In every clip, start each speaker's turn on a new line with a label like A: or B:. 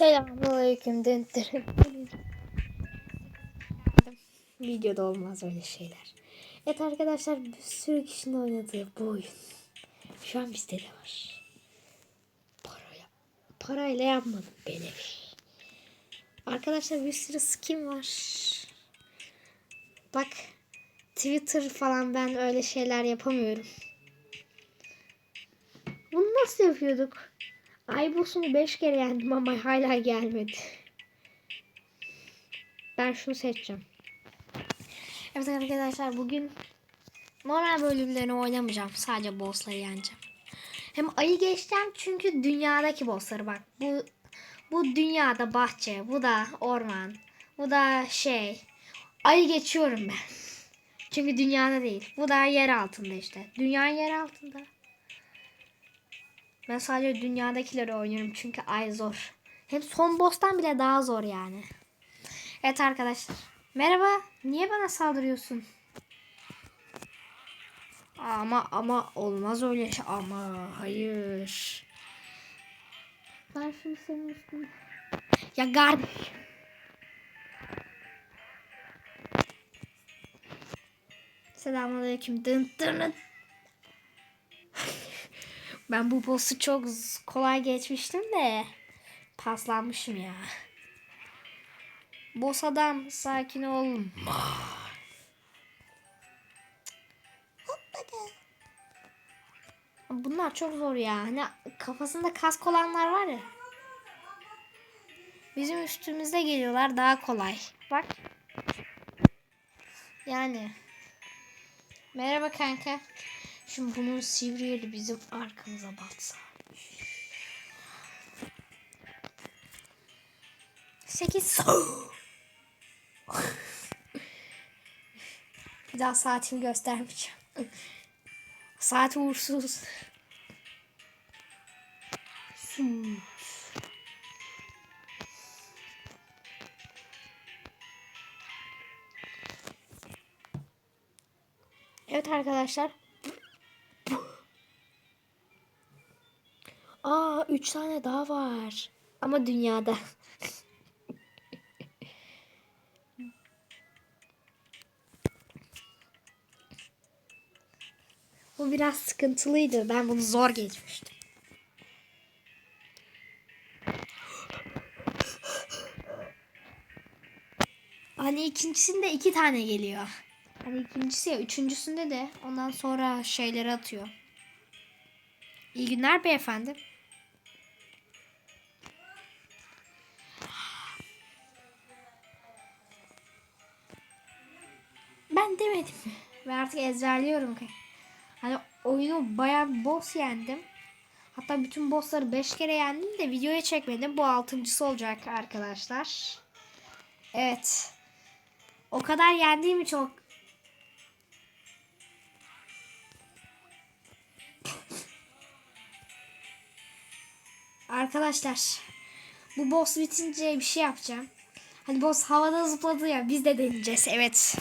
A: Selamünaleyküm. Dın. Videoda olmaz öyle şeyler. Evet arkadaşlar bir sürü kişinin oynadığı bu oyun. Şu an bizde de var. Paraya, parayla yapmadım beni. Arkadaşlar bir sürü skin var. Bak Twitter falan ben öyle şeyler yapamıyorum. Bunu nasıl yapıyorduk? Aybos'unu 5 kere yendim ama hala gelmedi. Ben şunu seçeceğim. Evet arkadaşlar bugün normal bölümlerini oynamayacağım. Sadece bossları yeneceğim. Hem ayı geçeceğim çünkü dünyadaki bossları bak. Bu bu dünyada bahçe, bu da orman, bu da şey. Ayı geçiyorum ben. Çünkü dünyada değil. Bu da yer altında işte. Dünya yer altında. Ben sadece dünyadakileri oynuyorum çünkü ay zor. Hem son boss'tan bile daha zor yani. Evet arkadaşlar. Merhaba. Niye bana saldırıyorsun? Ama ama olmaz öyle şey. Ama hayır. Ben şimdi senin üstüne. Ya kardeş. Selamünaleyküm. Dın dın. Ben bu boss'u çok kolay geçmiştim de paslanmışım ya. Boss adam sakin ol. Bunlar çok zor ya. Hani kafasında kask olanlar var ya. Bizim üstümüzde geliyorlar daha kolay. Bak. Yani. Merhaba kanka. Şimdi bunun sivri yeri bizim arkamıza batsa. Sekiz. Bir daha saatimi göstermeyeceğim. Saat uğursuz. Su. Evet arkadaşlar. Aa, üç tane daha var. Ama dünyada. Bu biraz sıkıntılıydı. Ben bunu zor geçmiştim. Hani ikincisinde iki tane geliyor. Hani ikincisi ya üçüncüsünde de ondan sonra şeyleri atıyor. İyi günler beyefendi. Artık ezberliyorum ki. Hani oyunu bayağı boss yendim. Hatta bütün bossları 5 kere yendim de videoya çekmedim. Bu altıncısı olacak arkadaşlar. Evet. O kadar yendiğimi çok Arkadaşlar bu boss bitince bir şey yapacağım. Hani boss havada zıpladı ya biz de deneyeceğiz. Evet.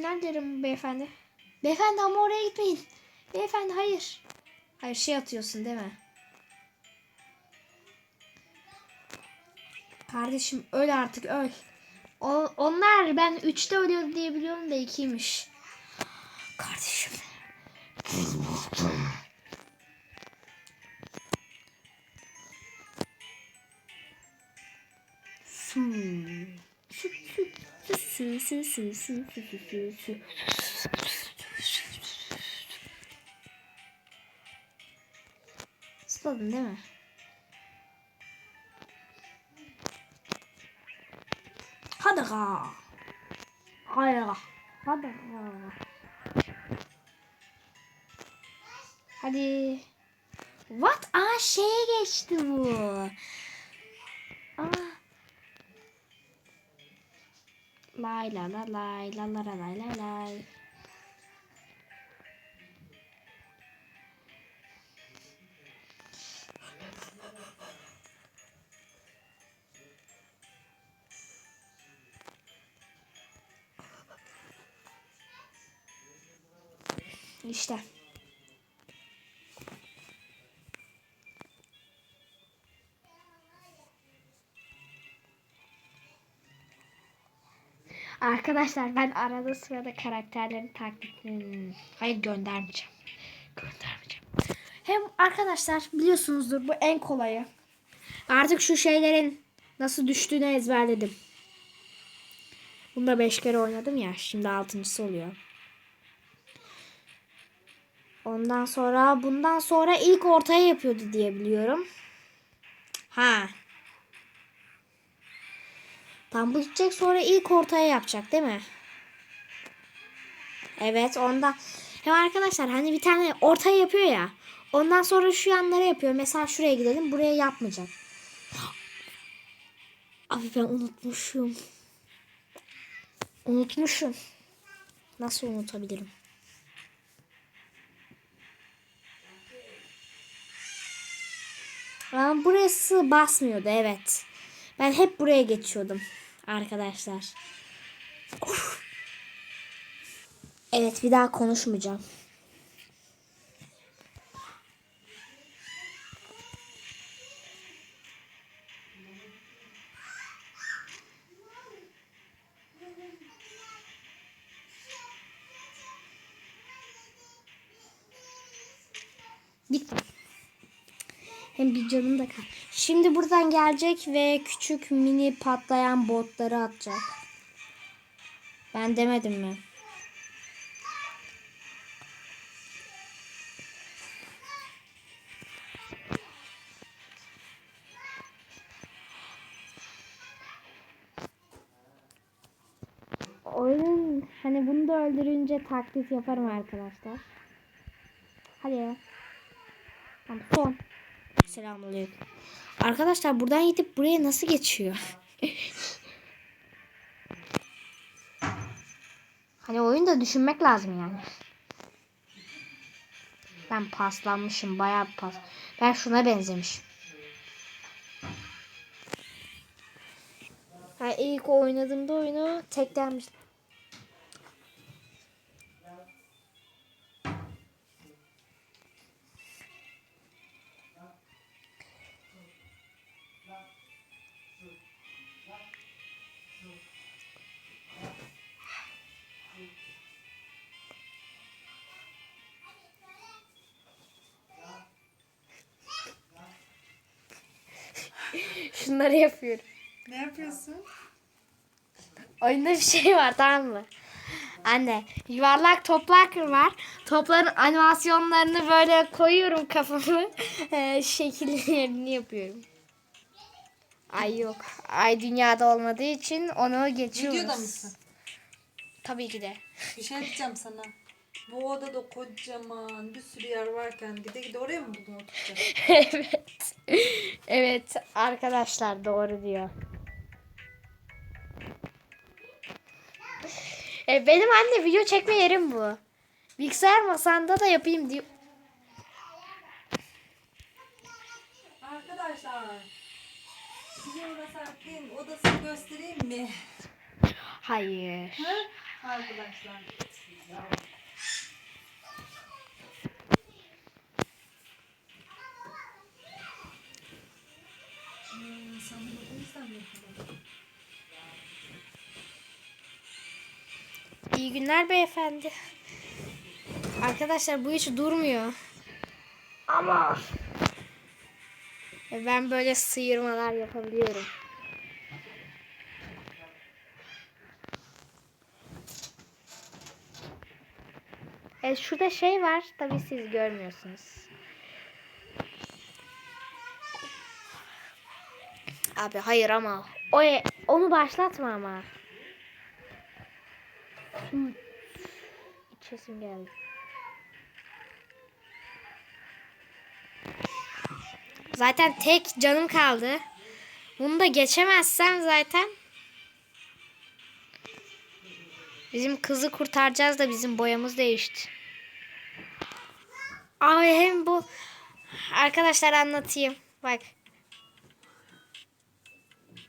A: Günler derim beyefendi. Beyefendi ama oraya gitmeyin. Beyefendi hayır. Hayır şey atıyorsun değil mi? Kardeşim öl artık öl. O, onlar ben 3'te ölüyordu diye biliyorum da 2'ymiş. Kardeşim. Su su su su su su su su. Sıladın değil mi? Hadi ha. Hayır. Hadi ha. Hadi. What? Aa şeye geçti bu. Aa. Lay la la lay la la la lay lay lay. İşte. Arkadaşlar ben arada sırada karakterlerin taklitlerini hayır göndermeyeceğim. Göndermeyeceğim. Hem arkadaşlar biliyorsunuzdur bu en kolayı. Artık şu şeylerin nasıl düştüğünü ezberledim. Bunu da 5 kere oynadım ya. Şimdi altıncısı oluyor. Ondan sonra bundan sonra ilk ortaya yapıyordu diye biliyorum. Ha. Tam bu gidecek sonra ilk ortaya yapacak değil mi? Evet ondan. Hem arkadaşlar hani bir tane ortaya yapıyor ya. Ondan sonra şu yanlara yapıyor. Mesela şuraya gidelim. Buraya yapmayacak. Abi ben unutmuşum. Unutmuşum. Nasıl unutabilirim? Aa, burası basmıyordu evet. Ben hep buraya geçiyordum arkadaşlar. Of. Evet bir daha konuşmayacağım. Bitti. Hem bir canım da kal. Şimdi buradan gelecek ve küçük mini patlayan botları atacak. Ben demedim mi? Oyun hani bunu da öldürünce taklit yaparım arkadaşlar. Hadi. Tamam son. Selamünaleyküm. Arkadaşlar buradan gidip buraya nasıl geçiyor? hani oyunda düşünmek lazım yani. Ben paslanmışım bayağı pas. Ben şuna benzemişim. Ha, ilk oynadığımda oyunu teklenmiştim. Şunları yapıyorum.
B: Ne yapıyorsun?
A: Oyunda bir şey var tamam mı? Anne yuvarlak toplar var. Topların animasyonlarını böyle koyuyorum kafamı. Ee, şekillerini yapıyorum. Ay yok. Ay dünyada olmadığı için onu geçiyoruz.
B: Videoda mısın?
A: Tabii ki de.
B: Bir şey diyeceğim sana. Bu odada kocaman bir sürü yer varken gide gide oraya mı buldun oturacak?
A: evet. Evet arkadaşlar doğru diyor. E, benim anne video çekme yerim bu. Bilgisayar masanda da yapayım diyor.
B: Arkadaşlar. Size erkeğin odasını göstereyim mi?
A: Hayır.
B: Ha? Arkadaşlar.
A: İyi günler beyefendi. Arkadaşlar bu hiç durmuyor. Ama E, ben böyle sıyırmalar yapabiliyorum. E şurada şey var. Tabii siz görmüyorsunuz. Abi hayır ama o onu başlatma ama. İçesim geldi. Zaten tek canım kaldı. Bunu da geçemezsem zaten bizim kızı kurtaracağız da bizim boyamız değişti. Ay hem bu arkadaşlar anlatayım. Bak.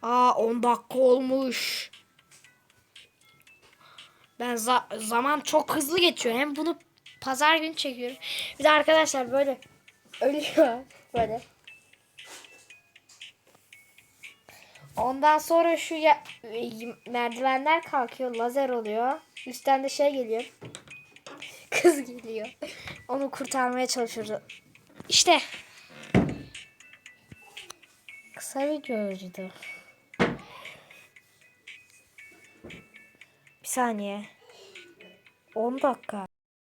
A: Aa 10 dakika olmuş. Ben za- zaman çok hızlı geçiyor. Hem bunu pazar günü çekiyorum. Bir de arkadaşlar böyle ölüyor böyle. Ondan sonra şu ya- merdivenler kalkıyor. Lazer oluyor. Üstten de şey geliyor. Kız geliyor. Onu kurtarmaya çalışıyoruz. İşte. Kısa videoydu. Saniye. 10 dakika.